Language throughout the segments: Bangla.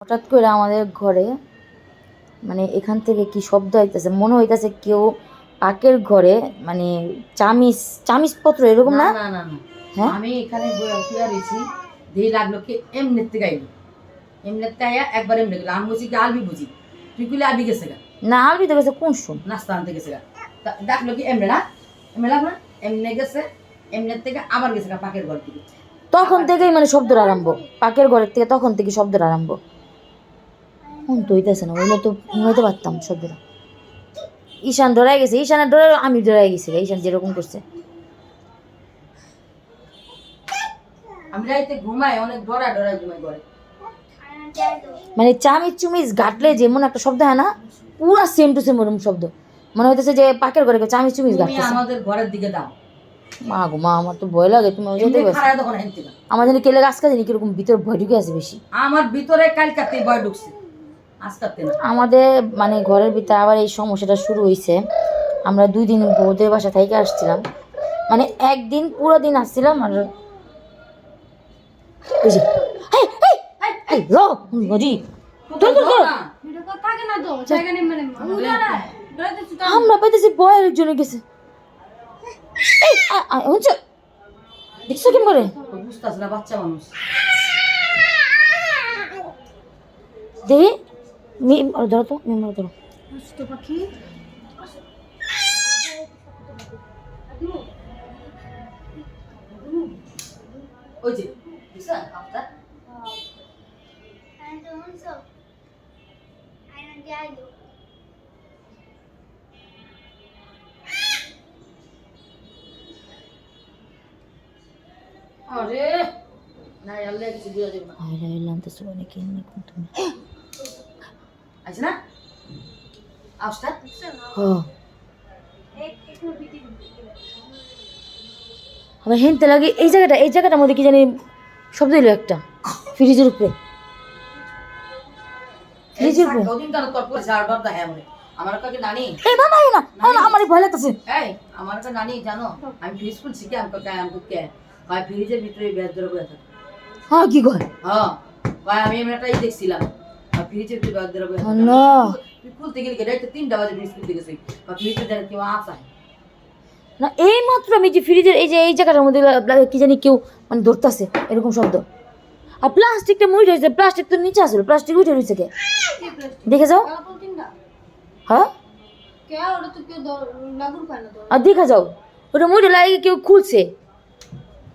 হঠাৎ করে আমাদের ঘরে মানে এখান থেকে কি শব্দ হইতেছে মনে হইতেছে কেউ পাকের ঘরে মানে চামিচ চামিচ পত্র এরকম না? না না না হ্যাঁ? আমি এখানে রয়েছি দিয়ে লাগল কি এমনিতে গাইলো এমনিতে আয়া একবার এমনি গেলো। আমি বলছি কি আলবি বুঝি? তুই গুলি আলবি গেছে না আলবি তো গেছে কোন শুন? নাস্তা আনতে গেছে গা। ডাকলো কি এমনি না? এমনি লাগল না? এমনি গেছে এমনি থেকে আবার গেছে পাকের ঘর থেকে। তখন থেকেই মানে শব্দের আরম্ভ। পাকের ঘরের থেকে তখন থেকে শব্দের আরম্ভ। তো হইতেছে না ওইগুলো তো শুনতে পারতাম শব্দটা। ঈশান ডরাই গেছে ঈশানের ডরে আমি ডরাই গেছি ঈশান যেরকম করছে। আমি রাইতে ঘুমাই অনেক ডরা ডরা ঘুমাই ঘরে। মানে চামিচ চুমিচ ঘাটলে যেমন একটা শব্দ হয় না পুরো সেম টু সেম ওরকম শব্দ। মনে হইতেছে যে পাকের ঘরে কেউ আমি তুমি ঘাটতেছে আমাদের ঘরের দিকে দাও। মা গো মা আমার তো ভয় লাগে তুমি ওই যেতে আমার জানি কেলে গাছ কাছে কীরকম ভিতর ভয় ঢুকে আছে বেশি। আমার ভিতরে কালকাতে ভয় ঢুকছে। আমাদের মানে ঘরের ভিতরে আবার এই সমস্যাটা শুরু হয়েছে আমরা দুই দিন বৌদের বাসা থেকে আসছিলাম। মানে একদিন পুরো দিন আসছিলাম আর ওই যে, এই, আমরা পাইতেছি বয়ের একজনে গেছে। দেখছ কেমন করে? বুঝতেছ না বাচ্চা মানুষ। দেখি ধরো তো মেমরা ধরো। পাখি। ওই যে আপনার আরে না আল্লাহ কিছু বুঝা দেব না। আইলা এলাম তো সুবহানে কি নি। তুমি আছে না আউসটা হ্যাঁ। আমার হেনতে লাগে এই জায়গাটা এই জায়গাটার মধ্যে কি জানি শব্দ এলো একটা। ফ্রিজের উপরে। ফ্রিজের উপরে। দেয় আমার কাছে নানি। এই মামা না আমার ভয় লাগতেছে। এই আমার কাছে নানি জানো? আমি ফ্রিজ খুলছি কি? আমাকে কায় আমাকে ভাই ফ্রিজের ভিতরে ব্যাস ধরে বসে থাকে? হ্যাঁ কি কয়? হ্যাঁ ভাই আমি এমনটাই দেখছিলাম। আর ফ্রিজের ভিতরে ব্যাস ধরে বসে থাকে। তুই খুলতে গেলি কেটে তিনটা বাজে ফ্রিজ খুলতে গেছি। আর ফ্রিজের দ্বারা কেউ আসায় না এই মাত্র আমি যে ফ্রিজের এই যে এই জায়গাটার মধ্যে কি জানি কেউ মানে ধরতেছে এরকম শব্দ। আর প্লাস্টিকটা মুড়ি রয়েছে প্লাস্টিক তো নিচে আসলো প্লাস্টিক উঠে রয়েছে কে? দেখে যাও। হ্যাঁ? তো তো। আর দেখা যাও ওটা মুড়ি লাগে কেউ খুলছে।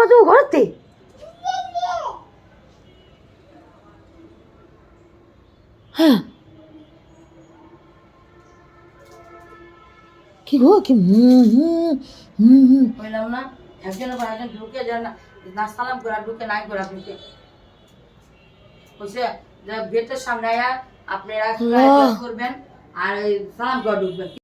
কি মা তুমি ঘরতে? হ্যাঁ। কি গো কি হুম হুম হুম হুম কইলাম না একজন আবার একজন ঢুকে যান না সালাম করে ঢুকে নাই করে ঢুকে। কইছে যে গেটের সামনে আয়া আপনারা আল্লাহ। করবেন আর সালাম করে ঢুকবেন।